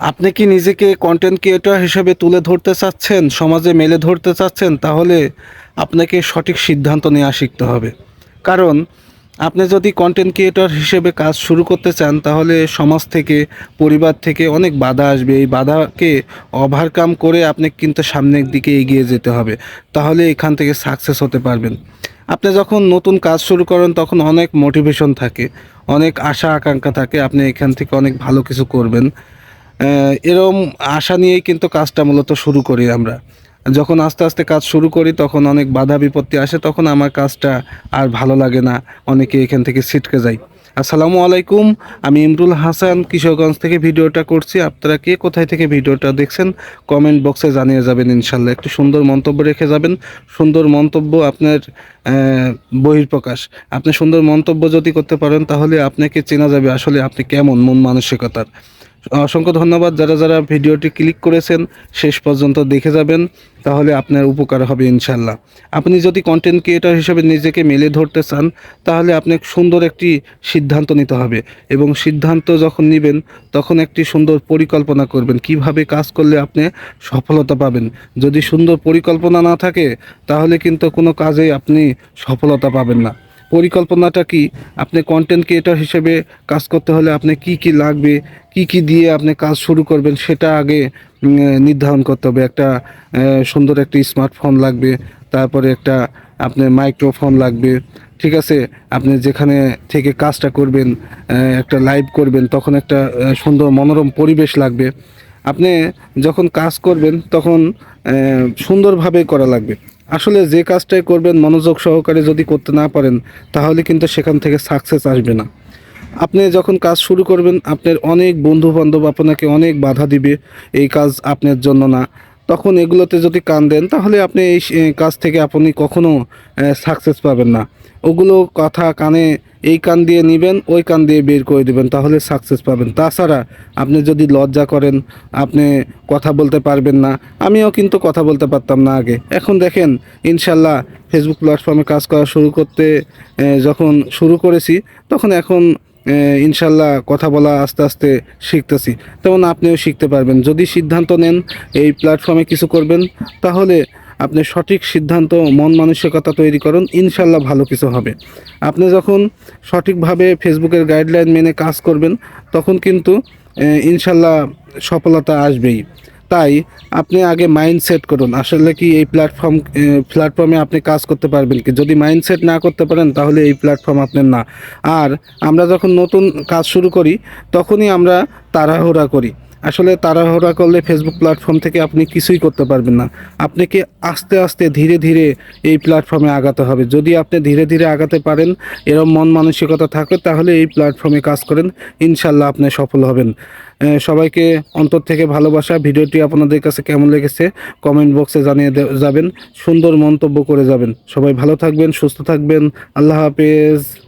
আপনি কি নিজেকে কন্টেন্ট ক্রিয়েটর হিসেবে তুলে ধরতে চাচ্ছেন, সমাজে মেলে ধরতে চাচ্ছেন? তাহলে আপনাকে সঠিক সিদ্ধান্ত নেওয়া শিখতে হবে। কারণ আপনি যদি কন্টেন্ট ক্রিয়েটর হিসেবে কাজ শুরু করতে চান, তাহলে সমাজ থেকে, পরিবার থেকে অনেক বাধা আসবে। এই বাধাকে ওভারকাম করে আপনি কিন্তু সামনের দিকে এগিয়ে যেতে হবে। তাহলে এখান থেকে সাকসেস হতে পারবেন। আপনি যখন নতুন কাজ শুরু করেন, তখন অনেক মোটিভেশন থাকে। অনেক আশা আকাঙ্ক্ষা থাকে। আপনি এখান থেকে অনেক ভালো কিছু করবেন। এরম আশা নিয়েই কিন্তু কাজটা মূলত শুরু করি আমরা। যখন আস্তে আস্তে কাজ শুরু করি তখন অনেক বাধা বিপত্তি আসে তখন আমার কাজটা আর ভালো লাগে না অনেকে এখান থেকে ছিটকে যায়। আসসালামু আলাইকুম আমি ইমরুল হাসান কিশোরগঞ্জ থেকে ভিডিওটা করছি। আপনারা কে কোথায় থেকে ভিডিওটা দেখছেন কমেন্ট বক্সে জানিয়ে যাবেন ইনশাল্লাহ। একটি সুন্দর মন্তব্য রেখে যাবেন। সুন্দর মন্তব্য আপনার আহ, বহিঃপ্রকাশ। আপনি সুন্দর মন্তব্য যদি করতে পারেন তাহলে আপনাকে চেনা যাবে আসলে আপনি কেমন মন মানসিকতার। অসংখ্য ধন্যবাদ। যারা যারা ভিডিওটি ক্লিক করেছেন, শেষ পর্যন্ত দেখে যাবেন, তাহলে আপনার উপকার হবে ইনশাল্লাহ আপনি যদি কন্টেন্ট ক্রিয়েটর হিসেবে নিজেকে মেলে ধরতে চান, তাহলে আপনি সুন্দর একটি সিদ্ধান্ত নিতে হবে এবং সিদ্ধান্ত যখন নেবেন, তখন একটি সুন্দর পরিকল্পনা করবেন। কীভাবে কাজ করলে আপনি সফলতা পাবেন? যদি সুন্দর পরিকল্পনা না থাকে, তাহলে কিন্তু কোনো কাজেই আপনি সফলতা পাবেন না। পরিকল্পনাটা কি? আপনি কন্টেন্ট ক্রিয়েটর হিসেবে কাজ করতে হলে আপনি কি কি লাগবে? কি কি দিয়ে আপনি কাজ শুরু করবেন? সেটা আগে নির্ধারণ করতে হবে। একটা সুন্দর একটি স্মার্টফোন লাগবে, তারপরে একটা আপনার মাইক্রোফোন লাগবে, ঠিক আছে? আপনি যেখানে থেকে কাজটা করবেন একটা লাইভ করবেন, তখন একটা সুন্দর মনোরম পরিবেশ লাগবে। আপনি যখন কাজ করবেন, তখন সুন্দরভাবে করা লাগবে। আসলে যে কাজটাই করবেন, মনোযোগ সহকারে যদি করতে না পারেন, তাহলে কিন্তু সেখান থেকে সাকসেস আসবে না। আপনি যখন কাজ শুরু করবেন, আপনার অনেক বন্ধু বান্ধব আপনাকে অনেক বাধা দিবে, এই কাজ আপনার জন্য না। তখন এগুলোতে যদি কান দেন, তাহলে আপনি এই কাজ থেকে আপনি কখনো সাকসেস পাবেন না। ওগুলো কথা কানে এই কান দিয়ে নেবেন, ওই কান দিয়ে বের করে দিবেন, তাহলে সাকসেস পাবেন। তাছাড়া আপনি যদি লজ্জা করেন, আপনি কথা বলতে পারবেন না। আমিও কিন্তু কথা বলতে পারতাম না আগে। এখন দেখেন, ইনশাল্লাহ ফেসবুক প্ল্যাটফর্মে কাজ করা শুরু করতে যখন শুরু করেছি, তখন এখন ইনশাল্লাহ কথা বলা আস্তে আস্তে শিখতেছি। তেমন আপনিও শিখতে পারবেন। যদি সিদ্ধান্ত নেন, এই প্ল্যাটফর্মে কিছু করবেন, তাহলে আপনি সঠিক সিদ্ধান্ত, মন মানসিকতা তৈরি করুন ইনশাল্লাহ ভালো কিছু হবে। আপনি যখন সঠিকভাবে ফেসবুকের গাইডলাইন মেনে কাজ করবেন, তখন কিন্তু ইনশাল্লাহ সফলতা আসবেই। তাই আপনি আগে মাইন্ড সেট করুন, আসলে কি এই প্ল্যাটফর্ম প্ল্যাটফর্মে আপনি কাজ করতে পারবেন কি? যদি মাইন্ড সেট না করতে পারেন, তাহলে এই প্ল্যাটফর্ম আপনার না। আর আমরা যখন নতুন কাজ শুরু করি, তখনই আমরা তাড়াহুড়া করি। আসলে তাড়াহুড়া করলে ফেসবুক প্ল্যাটফর্ম থেকে আপনি কিছুই করতে পারবেন না। আপনাকে আস্তে আস্তে ধীরে ধীরে এই প্ল্যাটফর্মে আগাতে হবে। যদি আপনি ধীরে ধীরে আগাতে পারেন, এরম মন মানসিকতা থাকে, তাহলে এই প্ল্যাটফর্মে কাজ করেন। ইনশাল্লাহ আপনি সফল হবেন। সবাইকে অন্তর থেকে ভালোবাসা। ভিডিওটি আপনাদের কাছে কেমন লেগেছে কমেন্ট বক্সে জানিয়ে যাবেন। সুন্দর মন্তব্য করে যাবেন। সবাই ভালো থাকবেন, সুস্থ থাকবেন। আল্লাহ হাফেজ।